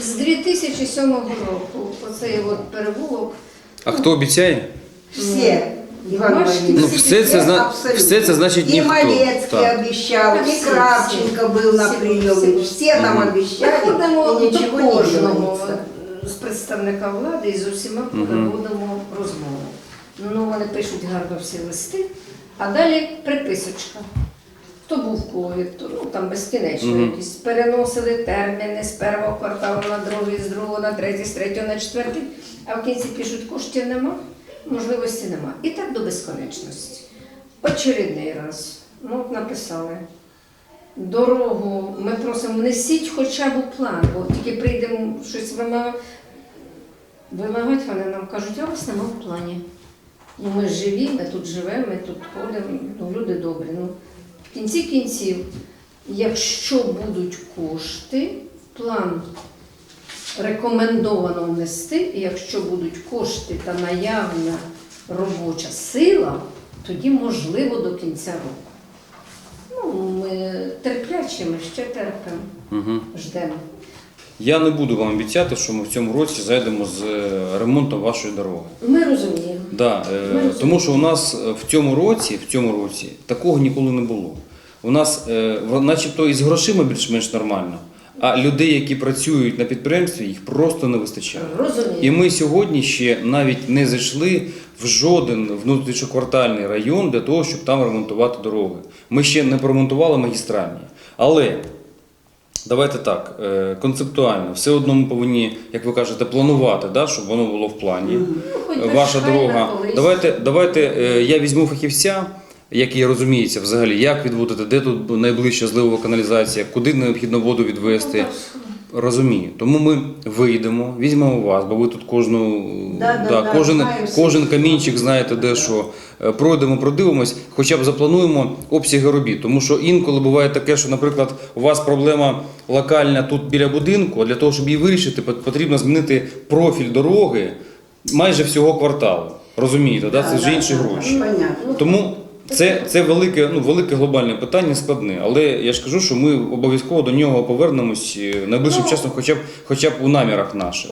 З 2007 року оцей от перевулок. А хто обіцяє? Бачите, Владимирович. Ну, все це, зна... абсолютно. все це значить И ніхто. Малецкий Так. обещал, Так, и все, Кравченко был на все, приеме. все. Все там обещали, Приходимо и до ничего не кожного делается. з представника влади і з усіма проводимо розмову. Ну, вони пишуть гарно всі листи, а далі приписочка. Хто був в Кові, то ну, там безкінечно Мгм. якісь. Переносили терміни з першого кварталу на другий, з другого на третій, з третього на четвертий, а в кінці пишуть, коштів нема, можливості нема. І так до безконечності. Очередний раз. Ну, от написали. Дорогу ми просимо, внесіть хоча б план, бо тільки прийдемо щось вимагати. Вимагати вони нам кажуть, а у вас нема в плані. Ну, ми живі, ми тут живемо, ми тут ходимо, ну, люди добрі. Ну, в кінці кінців, якщо будуть кошти, план рекомендовано внести, і якщо будуть кошти та наявна робоча сила, тоді можливо до кінця року. Ну, ми терплячі, ми ще терпимо, Угу. ждемо. Я не буду вам обіцяти, що ми в цьому році зайдемо з е, ремонтом вашої дороги. Ми розуміємо. Да, е, Ми розуміємо. тому що у нас е, в цьому році, в цьому році такого ніколи не було. У нас, е, начебто, із грошима більш-менш нормально, а людей, які працюють на підприємстві, їх просто не вистачає. Розуміємо. І ми сьогодні ще навіть не зайшли в жоден внутрішньоквартальний район для того, щоб там ремонтувати дороги. Ми ще не поремонтували магістральні. Але давайте так, е, концептуально, все одно ми повинні, як ви кажете, планувати, да, щоб воно було в плані. Ну, Ваша дорога. Давайте, давайте е, я візьму фахівця, який розуміється взагалі, як відводити, де тут найближча зливова каналізація, куди необхідно воду відвести. Розумію. Тому ми вийдемо, візьмемо вас, бо ви тут кожну Да, да, да, кожен, знаємо кожен камінчик знаєте, де що. Е, Пройдемо, продивимось, хоча б заплануємо обсяги робіт. Тому що інколи буває таке, що, наприклад, у вас проблема локальна тут біля будинку, а для того, щоб її вирішити, потрібно змінити профіль дороги майже всього кварталу. Розумієте, да? це ж інші гроші. Понятно. Тому це, це велике, ну, велике глобальне питання, складне. Але я ж кажу, що ми обов'язково до нього повернемось е, найближчим Ну, часом, хоча б, хоча б у намірах наших.